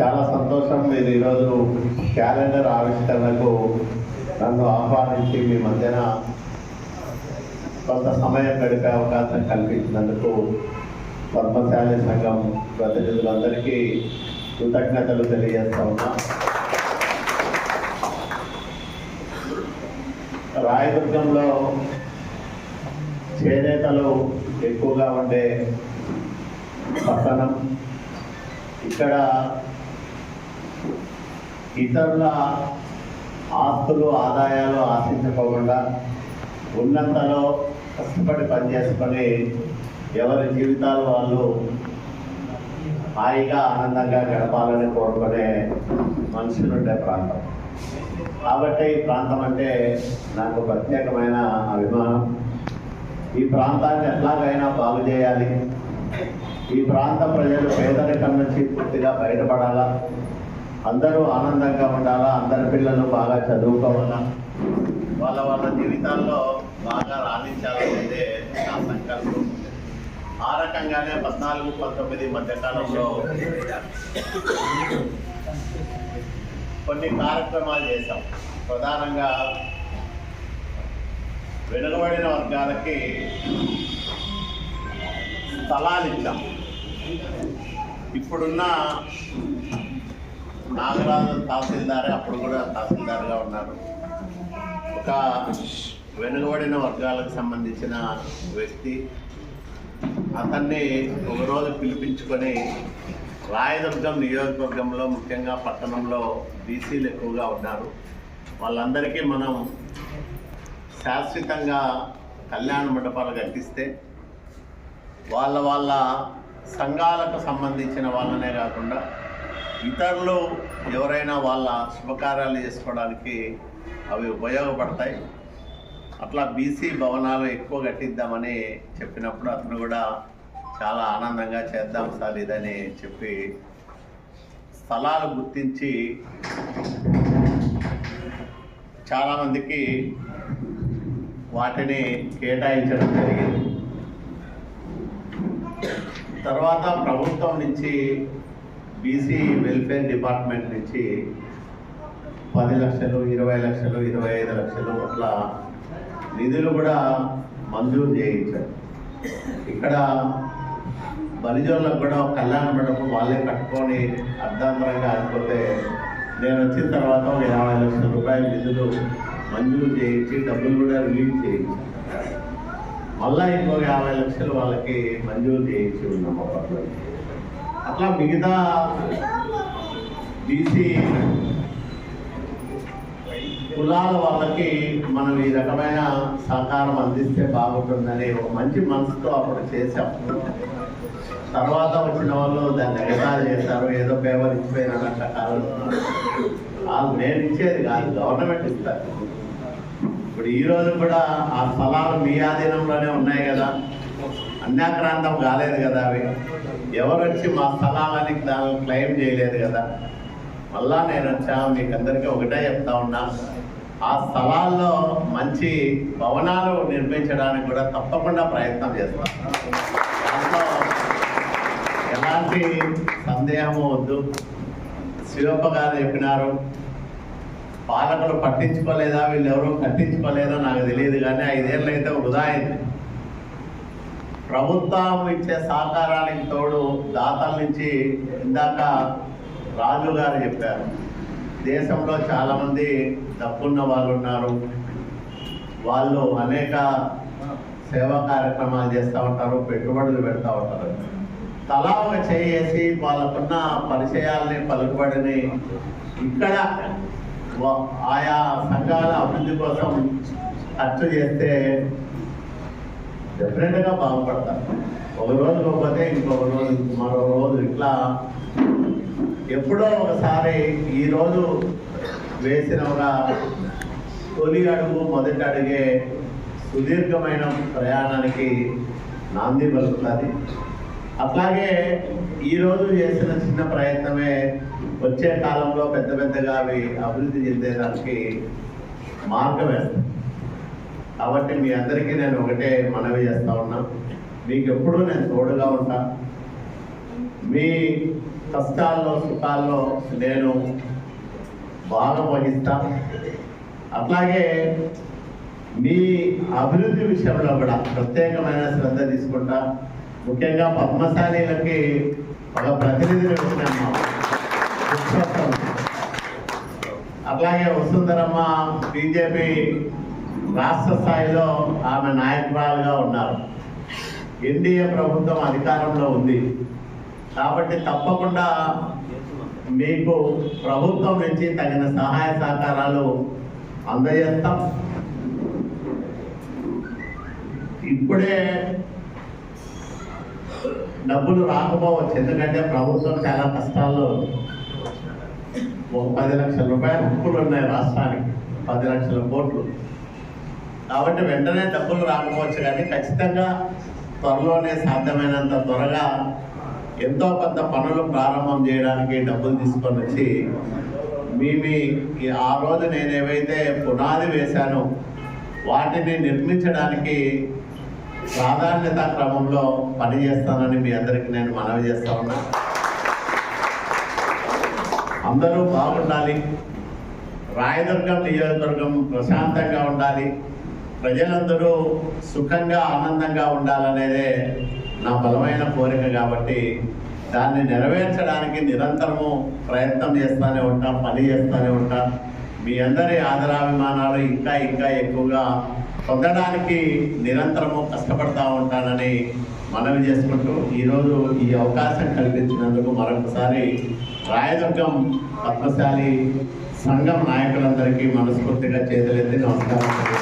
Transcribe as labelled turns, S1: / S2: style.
S1: చాలా సంతోషం మీరు ఈరోజు క్యాలెండర్ ఆవిష్కరణకు నన్ను ఆహ్వానించి మీ మధ్యన కొంత సమయం గడిపే అవకాశం కల్పించినందుకు పద్మశాలి సంఘం ప్రతినిధులందరికీ కృతజ్ఞతలు తెలియజేస్తా ఉన్నా. రాయదుర్గంలో చేనేతలు ఎక్కువగా ఉండే పట్టణం. ఇక్కడ ఇతరుల ఆస్తులు ఆదాయాలు ఆశించకోకుండా ఉన్నంతలో కష్టపడి పనిచేసుకొని ఎవరి జీవితాలు వాళ్ళు హాయిగా ఆనందంగా గడపాలని కోరుకునే మనుషులు ఉండే ప్రాంతం. కాబట్టి ఈ ప్రాంతం అంటే నాకు ప్రత్యేకమైన అభిమానం. ఈ ప్రాంతాన్ని ఎట్లాగైనా బాగు చేయాలి. ఈ ప్రాంత ప్రజలు పేదరికం నుంచి పూర్తిగా బయటపడాలా? అందరూ ఆనందంగా ఉండాలా? అందరి పిల్లలు బాగా చదువుకోవాలా వాళ్ళ వాళ్ళ జీవితాల్లో బాగా రాణించాలనేదే నా సంకల్పం ఆ రకంగానే పద్నాలుగు పంతొమ్మిది మధ్యకాలంలో కొన్ని కార్యక్రమాలు చేశాం. ప్రధానంగా వెనుకబడిన వర్గాలకి స్థలాలు ఇచ్చాం. ఇప్పుడున్న నాగరాజు తహసీల్దారే అప్పుడు కూడా తహసీల్దార్గా ఉన్నారు. ఒక వెనుకబడిన వర్గాలకు సంబంధించిన వ్యక్తి అతన్ని ఒకరోజు పిలిపించుకొని రాయదుర్గం నియోజకవర్గంలో ముఖ్యంగా పట్టణంలో బీసీలు ఎక్కువగా ఉన్నారు. వాళ్ళందరికీ మనం శాశ్వతంగా కళ్యాణ మండపాలు కట్టిస్తే వాళ్ళ వాళ్ళ సంఘాలకు సంబంధించిన వాళ్ళనే కాకుండా ఇతరులు ఎవరైనా వాళ్ళ శుభకార్యాలు చేసుకోవడానికి అవి ఉపయోగపడతాయి. అట్లా బీసీ భవనాలు ఎక్కువ కట్టిద్దామని చెప్పినప్పుడు అతను కూడా చాలా ఆనందంగా చేద్దాం సార్ ఇదని చెప్పి స్థలాలు గుర్తించి చాలామందికి వాటిని కేటాయించడం జరిగింది. తర్వాత ప్రభుత్వం నుంచి బీసీ వెల్ఫేర్ డిపార్ట్మెంట్ నుంచి పది లక్షలు ఇరవై లక్షలు ఇరవై ఐదు లక్షలు అట్లా నిధులు కూడా మంజూరు చేయించారు. ఇక్కడ బలిజోళ్ళకు కూడా కళ్యాణ మండపం వాళ్ళే కట్టుకొని అర్ధాంతరంగా అనుకుంటే నేను వచ్చిన తర్వాత ఒక యాభై లక్షల రూపాయల నిధులు మంజూరు చేయించి డబ్బులు కూడా రిలీజ్ చేయించాను మళ్ళీ ఇంకో యాభై లక్షలు వాళ్ళకి మంజూరు చేయించి ఉన్నాం అప్పట్లో. అట్లా మిగతా బీసీ కులాల వాళ్ళకి మనం ఈ రకమైన సహకారం అందిస్తే బాగుంటుందని ఒక మంచి మనసుతో అప్పుడు చేసాం తర్వాత వచ్చిన వాళ్ళు దాన్ని ఎగతాలు చేశారు ఏదో పేపర్ ఇచ్చిపోయినట్ట కాదు. వాళ్ళు నేను ఇచ్చేది కాదు గవర్నమెంట్ ఇస్తారు. ఇప్పుడు ఈరోజు కూడా ఆ స్థలాలు మీ ఆధీనంలోనే ఉన్నాయి కదా. అన్యాక్రాంతం కాలేదు కదా అవి. ఎవరు వచ్చి మా స్థలానికి దాన్ని క్లెయిమ్ చేయలేదు కదా. మళ్ళా నేను వచ్చా మీకు అందరికీ ఒకటే చెప్తా ఉన్నా. ఆ స్థలాల్లో మంచి భవనాలు నిర్మించడానికి కూడా తప్పకుండా ప్రయత్నం చేస్తాను ఎలాంటి సందేహము వద్దు. శివప్ప గారు చెప్పినారు పాలకులు పట్టించుకోలేదా? వీళ్ళు ఎవరు కట్టించుకోలేదో? నాకు తెలియదు కానీ ఐదేళ్ళు అయితే వృధా అయింది. ప్రభుత్వం ఇచ్చే సహకారానికి తోడు దాతల నుంచి ఇందాక రాజు గారు చెప్పారు. దేశంలో చాలామంది డబ్బున్న వాళ్ళు ఉన్నారు. వాళ్ళు అనేక సేవా కార్యక్రమాలు చేస్తూ ఉంటారు పెట్టుబడులు పెడతా ఉంటారు. తలా ఒక చేసి వాళ్ళకున్న పరిచయాల్ని పలుకుబడిని ఇక్కడ ఆయా సంఘాల అభివృద్ధి కోసం ఖర్చు చేస్తే డెఫినెట్గా బాగుపడతారు ఒక రోజు పోతే ఇంకొక రోజు మరో రోజు ఇట్లా ఎప్పుడో ఒకసారి ఈ రోజు వేసిన ఒక తొలి అడుగు మొదటి అడుగే సుదీర్ఘమైన ప్రయాణానికి నాంది పలుకుతుంది. అట్లాగే ఈరోజు చేసిన చిన్న ప్రయత్నమే వచ్చే కాలంలో పెద్ద పెద్దగా అవి అభివృద్ధి చెందేదానికి మార్గం వేస్తాయి కాబట్టి మీ అందరికీ నేను ఒకటే మనవి చేస్తా ఉన్నా. మీకు ఎప్పుడూ నేను తోడుగా ఉంటా. మీ కష్టాల్లో సుఖాల్లో నేను భాగం వహిస్తా. అట్లాగే మీ అభివృద్ధి విషయంలో కూడా ప్రత్యేకమైన శ్రద్ధ తీసుకుంటా. ముఖ్యంగా పద్మశాలీలకి ఒక ప్రతినిధిని పెట్టినాము అట్లాగే వసుంధరమ్మ బీజేపీ రాష్ట్ర స్థాయిలో ఆమె నాయకురాలుగా ఉన్నారు. ఎన్డీఏ ప్రభుత్వం అధికారంలో ఉంది. కాబట్టి తప్పకుండా మీకు ప్రభుత్వం నుంచి తగిన సహాయ సహకారాలు అందజేస్తాం. ఇప్పుడే డబ్బులు రాకపోవచ్చు. ఎందుకంటే ప్రభుత్వం చాలా కష్టాల్లో ఒక పది లక్షల రూపాయల హక్కులు ఉన్నాయి రాష్ట్రానికి. పది లక్షల కోట్లు. కాబట్టి వెంటనే డబ్బులు రాకపోవచ్చు కానీ ఖచ్చితంగా త్వరలోనే సాధ్యమైనంత త్వరగా ఎంతో కొంత పనులు ప్రారంభం చేయడానికి డబ్బులు తీసుకొని వచ్చి మీ మీ ఈ- ఆ రోజు నేను ఏవైతే పునాది వేశానో వాటిని నిర్మించడానికి ప్రాధాన్యత క్రమంలో పనిచేస్తానని మీ అందరికీ నేను మనవి చేస్తా ఉన్నా. అందరూ బాగుండాలి. రాయదుర్గం నియోజకవర్గం ప్రశాంతంగా ఉండాలి. ప్రజలందరూ సుఖంగా ఆనందంగా ఉండాలనేదే నా బలమైన కోరిక కాబట్టి దాన్ని నెరవేర్చడానికి నిరంతరము ప్రయత్నం చేస్తూనే ఉంటాం పని చేస్తూనే ఉంటాం. మీ అందరి ఆదరాభిమానాలు ఇంకా ఇంకా ఎక్కువగా పొందడానికి నిరంతరము కష్టపడతా ఉంటానని మనవి చేసుకుంటూ ఈరోజు ఈ అవకాశం కల్పించినందుకు మరొకసారి రాయదుర్గం పద్మశాలి సంఘం నాయకులందరికీ మనస్ఫూర్తిగా చేతులెత్తి నమస్కారం.